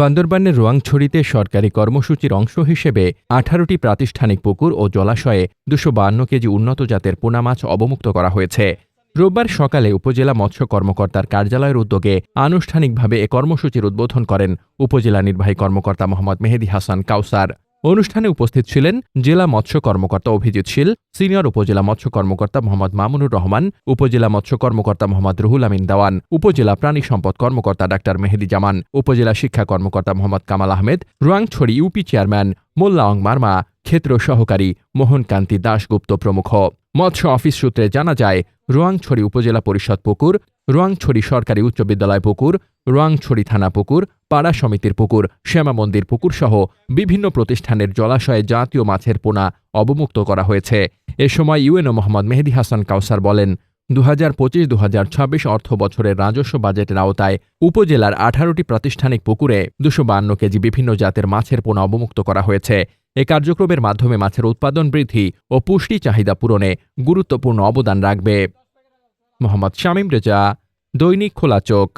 বান্দরবানের রোয়াংছড়িতে সরকারি কর্মসূচির অংশ হিসেবে আঠারোটি প্রাতিষ্ঠানিক পুকুর ও জলাশয়ে দুশো বান্ন কেজি উন্নত জাতের পোনা মাছ অবমুক্ত করা হয়েছে। রোববার সকালে উপজেলা মৎস্য কর্মকর্তার কার্যালয়ের উদ্যোগে আনুষ্ঠানিকভাবে এ কর্মসূচির উদ্বোধন করেন উপজেলা নির্বাহী কর্মকর্তা মোহাম্মদ মেহেদি হাসান কাউসার। অনুষ্ঠানে উপস্থিত ছিলেন জেলা মৎস্য কর্মকর্তা অভিজিৎ শীল, সিনিয়র উপজেলা মৎস্য কর্মকর্তা মোহাম্মদ মামুনুর রহমান, উপজেলা মৎস্য কর্মকর্তা মোহাম্মদ রুহুল আমিন দেওয়ান, উপজেলা প্রাণী সম্পদ কর্মকর্তা ডাক্তার মেহেদি জামান, উপজেলা শিক্ষা কর্মকর্তা মোহাম্মদ কামাল আহমেদ, রুয়াংছড়ি ইউপি চেয়ারম্যান মোল্লা অং মার্মা, ক্ষেত্র সহকারী মোহনকান্তি দাশগুপ্ত প্রমুখ। মৎস্য অফিস সূত্রে জানা যায়, রোয়াংছড়ি উপজেলা পরিষদ পুকুর, রোয়াংছড়ি সরকারি উচ্চ বিদ্যালয় পুকুর, রোয়াংছড়ি থানা পুকুর পাড়া সমিতির পুকুর, শ্যামা মন্দির পুকুর সহ বিভিন্ন প্রতিষ্ঠানের জলাশয়ে জাতীয় মাছের পোনা অবমুক্ত করা হয়েছে। এ সময় ইউএনও মোহাম্মদ মেহেদি হাসান কাউসার বলেন দু হাজার পঁচিশ দু হাজার ছাব্বিশ অর্থ বছরের রাজস্ব বাজেটের আওতায় উপজেলার আঠারোটি প্রাতিষ্ঠানিক পুকুরে দুশো বান্ন কেজি বিভিন্ন জাতের মাছের পোনা অবমুক্ত করা হয়েছে। এ কার্যক্রমের মাধ্যমে মাছের উৎপাদন বৃদ্ধি ও পুষ্টি চাহিদা পূরণে গুরুত্বপূর্ণ অবদান রাখবে। মোহাম্মদ শামীম রেজা, দৈনিক খোলা চোখ।